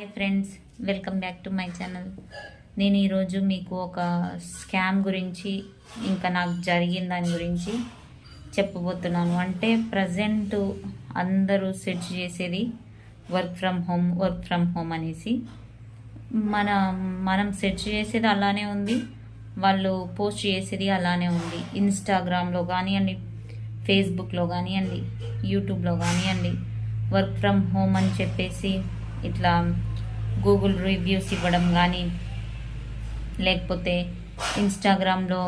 Hi friends welcome back to my channel నేను ఈరోజు మీకు ఒక స్కామ్ గురించి ఇంకా నాకు జరిగిన దాని గురించి చెప్పబోతున్నాను. అంటే ప్రజెంట్ అందరూ సెర్చ్ చేసేది work from home work from home అనేసి. మన మనం సెర్చ్ చేసేది అలానే ఉంది. వాళ్ళు పోస్ట్ చేసేది అలానే ఉంది. ఇన్స్టాగ్రామ్లో కానివ్వండి ఫేస్బుక్లో కానివ్వండి యూట్యూబ్లో కానివ్వండి వర్క్ ఫ్రమ్ హోమ్ అని చెప్పేసి ఇట్లా గూగుల్ రివ్యూస్ ఇవ్వడం కానీ లేకపోతే ఇన్స్టాగ్రామ్లో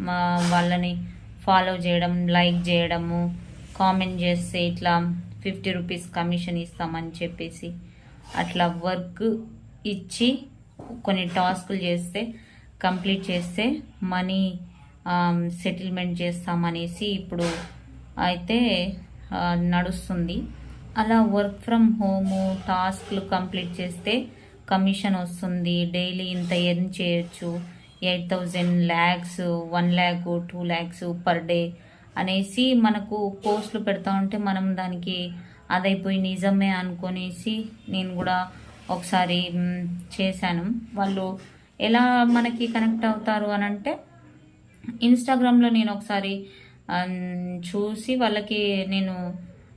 మా వాళ్ళని ఫాలో చేయడం లైక్ చేయడము కామెంట్ చేస్తే ఇట్లా ఫిఫ్టీ రూపీస్ కమిషన్ ఇస్తామని చెప్పేసి అట్లా వర్క్ ఇచ్చి కొన్ని టాస్కులు చేస్తే కంప్లీట్ చేస్తే మనీ సెటిల్మెంట్ um, చేస్తామనేసి ఇప్పుడు అయితే uh, నడుస్తుంది. అలా వర్క్ ఫ్రమ్ హోము టాస్క్లు కంప్లీట్ చేస్తే కమిషన్ వస్తుంది. డైలీ ఇంత ఎర్న్ చేయొచ్చు. Eight thousand lakhs one lakh two lakhs per day అనేసి మనకు పోస్టులు పెడతా ఉంటే మనం దానికి అదైపోయి నిజమే అనుకునేసి నేను కూడా ఒకసారి చేశాను. వాళ్ళు ఎలా మనకి కనెక్ట్ అవుతారు అని అంటే ఇన్స్టాగ్రామ్లో నేను ఒకసారి చూసి వాళ్ళకి నేను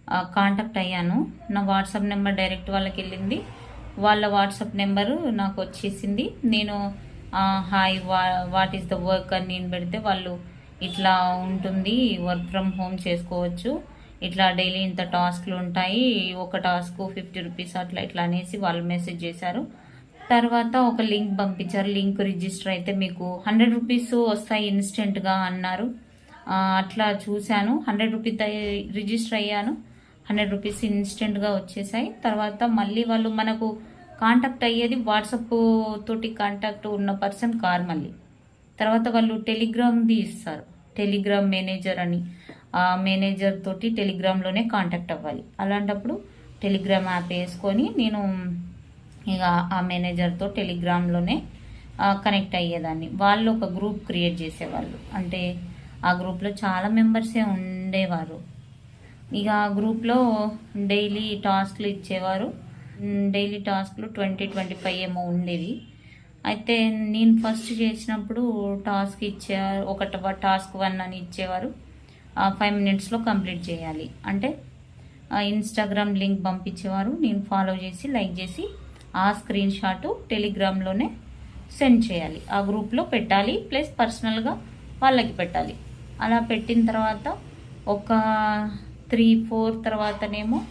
కాంటాక్ట్ అయ్యాను. నా వాట్సాప్ నెంబర్ డైరెక్ట్ వాళ్ళకి వెళ్ళింది. వాళ్ళ వాట్సాప్ నెంబరు నాకు వచ్చేసింది. నేను హాయ్ వా వాట్ ఈస్ ద వర్క్ అని నేను పెడితే వాళ్ళు ఇట్లా ఉంటుంది వర్క్ ఫ్రమ్ హోమ్ చేసుకోవచ్చు. ఇట్లా డైలీ ఇంత టాస్క్లు ఉంటాయి ఒక టాస్క్ ఫిఫ్టీ రూపీస్ అట్లా ఇట్లా అనేసి వాళ్ళు మెసేజ్ చేశారు. తర్వాత ఒక లింక్ పంపించారు. లింక్ రిజిస్టర్ అయితే మీకు హండ్రెడ్ రూపీస్ వస్తాయి ఇన్స్టెంట్గా అన్నారు. అట్లా చూశాను. హండ్రెడ్ రూపీస్ రిజిస్టర్ అయ్యాను. హండ్రెడ్ రూపీస్ ఇన్స్టెంట్గా వచ్చేసాయి. తర్వాత మళ్ళీ వాళ్ళు మనకు కాంటాక్ట్ అయ్యేది వాట్సాప్ తోటి కాంటాక్ట్ ఉన్న పర్సన్ కార్ మళ్ళీ. తర్వాత వాళ్ళు టెలిగ్రామ్ది ఇస్తారు. టెలిగ్రామ్ మేనేజర్ అని. ఆ మేనేజర్ తోటి టెలిగ్రామ్లోనే కాంటాక్ట్ అవ్వాలి. అలాంటప్పుడు టెలిగ్రామ్ యాప్ వేసుకొని నేను ఇక ఆ మేనేజర్తో టెలిగ్రామ్లోనే కనెక్ట్ అయ్యేదాన్ని. వాళ్ళు ఒక గ్రూప్ క్రియేట్ చేసేవాళ్ళు. అంటే ఆ గ్రూప్లో చాలా మెంబర్సే ఉండేవారు. ఇక ఆ గ్రూప్లో డైలీ టాస్క్లు ఇచ్చేవారు. డైలీ టాస్క్లు ట్వంటీ ట్వంటీ ఫైవ్ ఏమో ఉండేవి. అయితే నేను ఫస్ట్ చేసినప్పుడు టాస్క్ ఇచ్చేవారు ఒక టాస్క్ వన్ అని ఇచ్చేవారు. ఫైవ్ మినిట్స్లో కంప్లీట్ చేయాలి. అంటే ఇన్స్టాగ్రామ్ లింక్ పంపించేవారు. నేను ఫాలో చేసి లైక్ చేసి ఆ స్క్రీన్ షాటు టెలిగ్రామ్లోనే సెండ్ చేయాలి. ఆ గ్రూప్లో పెట్టాలి ప్లస్ పర్సనల్గా వాళ్ళకి పెట్టాలి. అలా పెట్టిన తర్వాత ఒక త్రీ ఫోర్ తర్వాతనేమో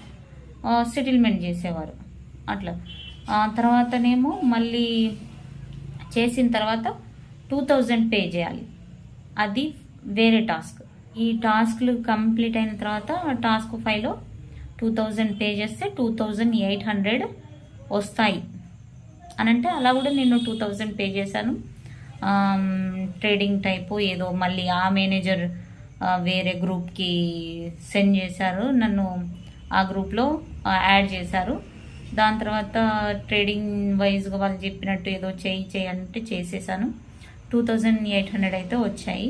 సెటిల్మెంట్ చేసేవారు. అట్లా. తర్వాతనేమో మళ్ళీ చేసిన తర్వాత టూ థౌజండ్ పే చేయాలి. అది వేరే టాస్క్. ఈ టాస్క్లు కంప్లీట్ అయిన తర్వాత టాస్క్ ఫైవ్లో టూ థౌజండ్ పే చేస్తే టూ థౌజండ్ ఎయిట్ హండ్రెడ్ వస్తాయి. అని అంటే అలా కూడా నేను టూ థౌజండ్ పే చేశాను. ట్రేడింగ్ టైపు ఏదో మళ్ళీ ఆ మేనేజర్ వేరే గ్రూప్కి సెండ్ చేశారు. నన్ను ఆ గ్రూప్లో యాడ్ చేశారు. దాని తర్వాత ట్రేడింగ్ వైజ్గా వాళ్ళు చెప్పినట్టు ఏదో చేయి చేయాలంటే చేసేసాను. టూ థౌజండ్ ఎయిట్ హండ్రెడ్ అయితే వచ్చాయి.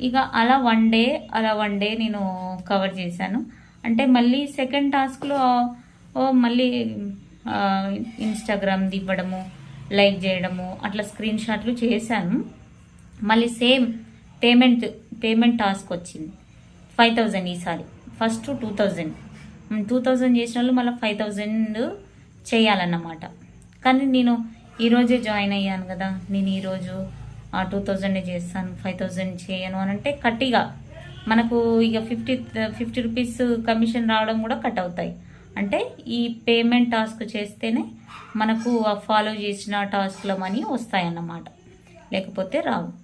ఇక అలా వన్ డే అలా వన్ డే నేను కవర్ చేశాను. అంటే మళ్ళీ సెకండ్ టాస్క్లో మళ్ళీ ఆ, ఇన్స్టాగ్రామ్ది ఇవ్వడము లైక్ చేయడము అట్లా స్క్రీన్ షాట్లు చేశాను. మళ్ళీ సేమ్ పేమెంట్ పేమెంట్ టాస్క్ వచ్చింది. ఫైవ్ థౌజండ్ ఈసారి. First two thousand two thousand చేసిన వాళ్ళు మళ్ళీ ఫైవ్ థౌజండ్ చేయాలన్నమాట. కానీ నేను ఈరోజే జాయిన్ అయ్యాను కదా. నేను ఈరోజు ఆ టూ థౌజండే చేస్తాను ఫైవ్ థౌజండ్ చేయను అని అంటే కట్టిగా. మనకు ఇక ఫిఫ్టీ ఫిఫ్టీ రూపీస్ కమిషన్ రావడం కూడా కట్ అవుతాయి. అంటే ఈ పేమెంట్ టాస్క్ చేస్తేనే మనకు ఫాలో చేసిన టాస్క్ల మనీ వస్తాయన్నమాట. లేకపోతే రావు.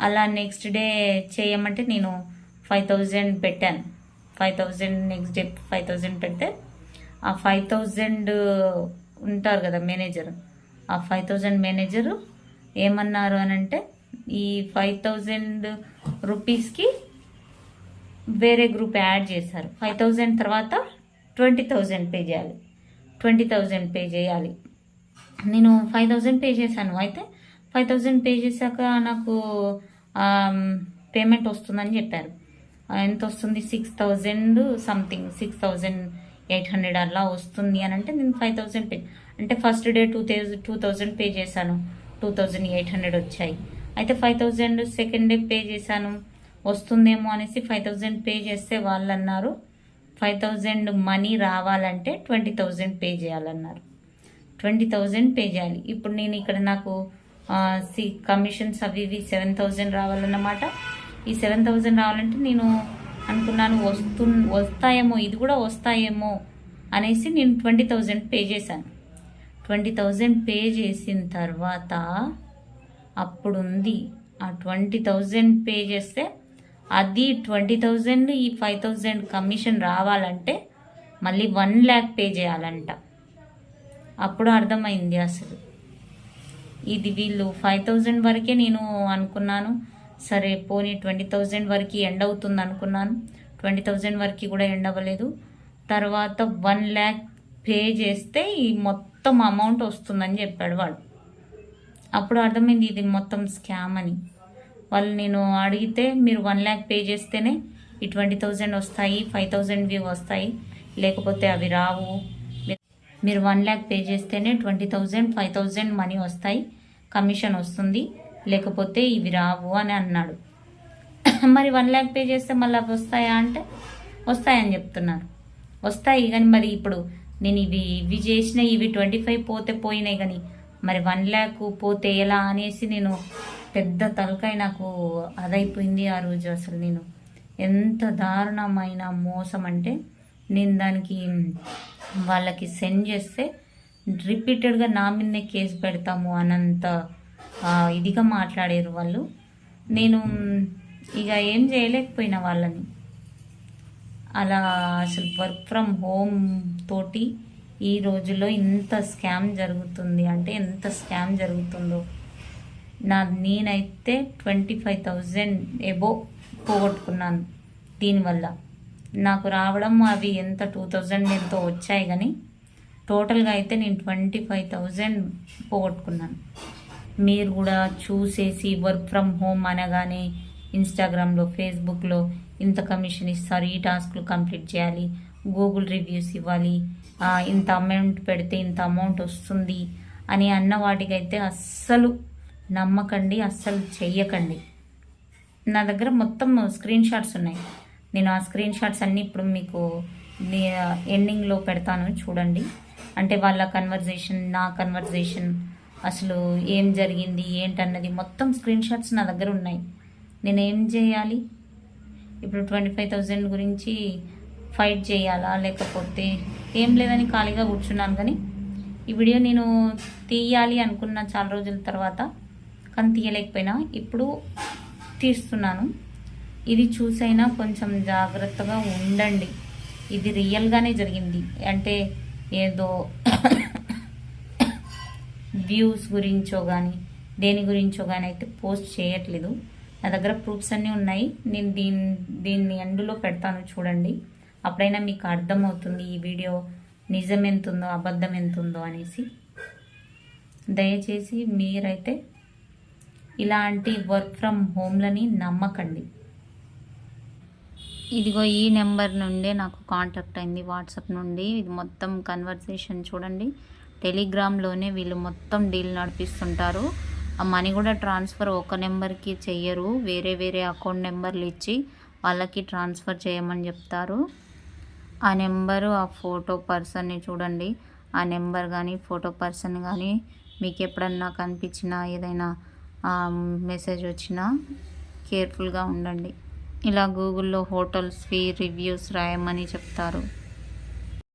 అలా నెక్స్ట్ డే చేయమంటే నేను ఫైవ్ థౌజండ్ పెట్టాను. Five thousand next day five thousand పెడితే ఆ ఫైవ్ థౌజండ్ ఉంటారు కదా మేనేజర్ ఆ ఫైవ్ థౌజండ్ మేనేజరు ఏమన్నారు అని అంటే ఈ ఫైవ్ థౌజండ్ రూపీస్కి వేరే గ్రూప్ యాడ్ చేశారు. ఫైవ్ థౌజండ్ తర్వాత ట్వంటీ థౌజండ్ పే చేయాలి. ట్వంటీ థౌజండ్ పే చేయాలి. నేను ఫైవ్ థౌజండ్ పే చేశాను. అయితే ఫైవ్ థౌజండ్ పే చేశాక నాకు పేమెంట్ వస్తుందని చెప్పారు. ఎంత వస్తుంది six thousand something six thousand eight hundred అలా వస్తుంది అని అంటే నేను ఫైవ్ థౌజండ్ పే అంటే first day two thousand two thousand pay చేశాను. టూ థౌజండ్ ఎయిట్ హండ్రెడ్ వచ్చాయి. అయితే five thousand second day pay చేశాను. వస్తుందేమో అనేసి ఫైవ్ థౌజండ్ పే చేస్తే వాళ్ళు అన్నారు ఫైవ్ థౌజండ్ మనీ రావాలంటే ట్వంటీ థౌజండ్ పే చేయాలన్నారు. ట్వంటీ థౌజండ్ పే చేయాలి. ఇప్పుడు నేను ఇక్కడ నాకు సి కమిషన్స్ అవి ఇవి సెవెన్ థౌజండ్ రావాలన్నమాట. ఈ సెవెన్ థౌజండ్ రావాలంటే నేను అనుకున్నాను వస్తు వస్తాయేమో ఇది కూడా వస్తాయేమో అనేసి నేను ట్వంటీ థౌజండ్ పే చేశాను. ట్వంటీ థౌజండ్ పే చేసిన తర్వాత అప్పుడుంది. ఆ ట్వంటీ థౌజండ్ పే చేస్తే అది ట్వంటీ థౌజండ్ ఈ ఫైవ్ థౌజండ్ కమిషన్ రావాలంటే మళ్ళీ వన్ ల్యాక్ పే చేయాలంట. అప్పుడు అర్థమైంది అసలు. ఇది వీళ్ళు ఫైవ్ థౌజండ్ వరకే నేను అనుకున్నాను. సరే పోనీ ట్వంటీ థౌజండ్ వరకు ఎండ్ అవుతుంది అనుకున్నాను. ట్వంటీ థౌజండ్ వరకు కూడా ఎండ్ అవ్వలేదు. తర్వాత వన్ ల్యాక్ పే చేస్తే ఈ మొత్తం అమౌంట్ వస్తుందని చెప్పాడు వాడు. అప్పుడు అర్థమైంది ఇది మొత్తం స్కామ్ అని. వాళ్ళు నేను అడిగితే మీరు వన్ ల్యాక్ పే చేస్తేనే ఈ ట్వంటీ థౌజండ్ వస్తాయి ఫైవ్ థౌజండ్వి వస్తాయి. లేకపోతే అవి రావు. మీరు వన్ ల్యాక్ పే చేస్తేనే twenty thousand five thousand money వస్తాయి. కమిషన్ వస్తుంది. లేకపోతే ఇవి రావు అని అన్నాడు. మరి వన్ ల్యాక్ పే చేస్తే మళ్ళీ అవి వస్తాయా అంటే వస్తాయని చెప్తున్నారు. వస్తాయి కానీ మరి ఇప్పుడు నేను ఇవి ఇవి చేసిన ఇవి ట్వంటీ ఫైవ్ పోతే పోయినాయి కానీ మరి వన్ ల్యాక్ పోతే ఎలా అనేసి నేను పెద్ద తలకాయ నాకు అదైపోయింది ఆ రోజు అసలు నేను. ఎంత దారుణమైన మోసం అంటే నేను దానికి వాళ్ళకి సెండ్ చేస్తే రిపీటెడ్గా నా మీదనే కేసు పెడతాము అనంత ఇదిగా మాట్లాడారు వాళ్ళు. నేను ఇక ఏం చేయలేకపోయినా వాళ్ళని. అలా అసలు వర్క్ ఫ్రమ్ హోమ్ తోటి ఈ రోజుల్లో ఇంత స్కామ్ జరుగుతుంది. అంటే ఎంత స్కామ్ జరుగుతుందో. నా నేనైతే ట్వంటీ ఫైవ్ థౌజండ్ ఎబో పోగొట్టుకున్నాను దీనివల్ల. నాకు రావడం అవి ఎంత టూ థౌజండ్ ఎంతో వచ్చాయి కానీ టోటల్గా అయితే నేను ట్వంటీ ఫైవ్ థౌజండ్ పోగొట్టుకున్నాను. మీరు కూడా చూసేసి వర్క్ ఫ్రమ్ హోమ్ అనగానే ఇన్స్టాగ్రామ్లో ఫేస్బుక్లో ఇంత కమిషన్ ఇస్తారు ఈ టాస్క్లు కంప్లీట్ చేయాలి గూగుల్ రివ్యూస్ ఇవ్వాలి ఇంత అమౌంట్ పెడితే ఇంత అమౌంట్ వస్తుంది అని అన్న వాటికైతే అస్సలు నమ్మకండి అస్సలు చెయ్యకండి. నా దగ్గర మొత్తం స్క్రీన్ షాట్స్ ఉన్నాయి. నేను ఆ స్క్రీన్ షాట్స్ అన్నీ ఇప్పుడు మీకు ఎండింగ్లో పెడతాను చూడండి. అంటే వాళ్ళ కన్వర్జేషన్ నా కన్వర్జేషన్ అసలు ఏం జరిగింది ఏంటన్నది మొత్తం స్క్రీన్ షాట్స్ నా దగ్గర ఉన్నాయి. నేను ఏం చేయాలి? ఇప్పుడు ట్వంటీ ఫైవ్ థౌజండ్ గురించి ఫైట్ చేయాలా? లేకపోతే ఏం లేదని ఖాళీగా కూర్చున్నాను కానీ ఈ వీడియో నేను తీయాలి అనుకున్న చాలా రోజుల తర్వాత కానీ తీయలేకపోయినా ఇప్పుడు తీస్తున్నాను. ఇది చూసైనా కొంచెం జాగ్రత్తగా ఉండండి. ఇది రియల్గానే జరిగింది. అంటే ఏదో వ్యూస్ గురించో కానీ దేని గురించో కానీ అయితే పోస్ట్ చేయట్లేదు. నా దగ్గర ప్రూఫ్స్ అన్నీ ఉన్నాయి. నేను దీన్ని దీన్ని ఎండులో పెడతాను చూడండి. అప్పుడైనా మీకు అర్థమవుతుంది ఈ వీడియో నిజం ఎంత ఉందో అబద్ధం ఎంత ఉందో అనేసి. దయచేసి మీరైతే ఇలాంటి వర్క్ ఫ్రమ్ హోమ్లని నమ్మకండి. ఇదిగో ఈ నెంబర్ నుండే నాకు కాంటాక్ట్ అయింది వాట్సాప్ నుండి. ఇది మొత్తం కన్వర్సేషన్ చూడండి. టెలిగ్రామ్లోనే వీళ్ళు మొత్తం డీల్ నడిపిస్తుంటారు. ఆ మనీ కూడా ట్రాన్స్ఫర్ ఒక నెంబర్కి చెయ్యరు. వేరే వేరే అకౌంట్ నెంబర్లు ఇచ్చి వాళ్ళకి ట్రాన్స్ఫర్ చేయమని చెప్తారు. ఆ నెంబరు ఆ ఫోటో పర్సన్ని చూడండి. ఆ నెంబర్ కానీ ఫోటో పర్సన్ కానీ మీకు ఎప్పుడన్నా కనిపించినా ఏదైనా మెసేజ్ వచ్చినా కేర్ఫుల్గా ఉండండి. ఇలా గూగుల్లో హోటల్స్వి రివ్యూస్ రాయమని చెప్తారు.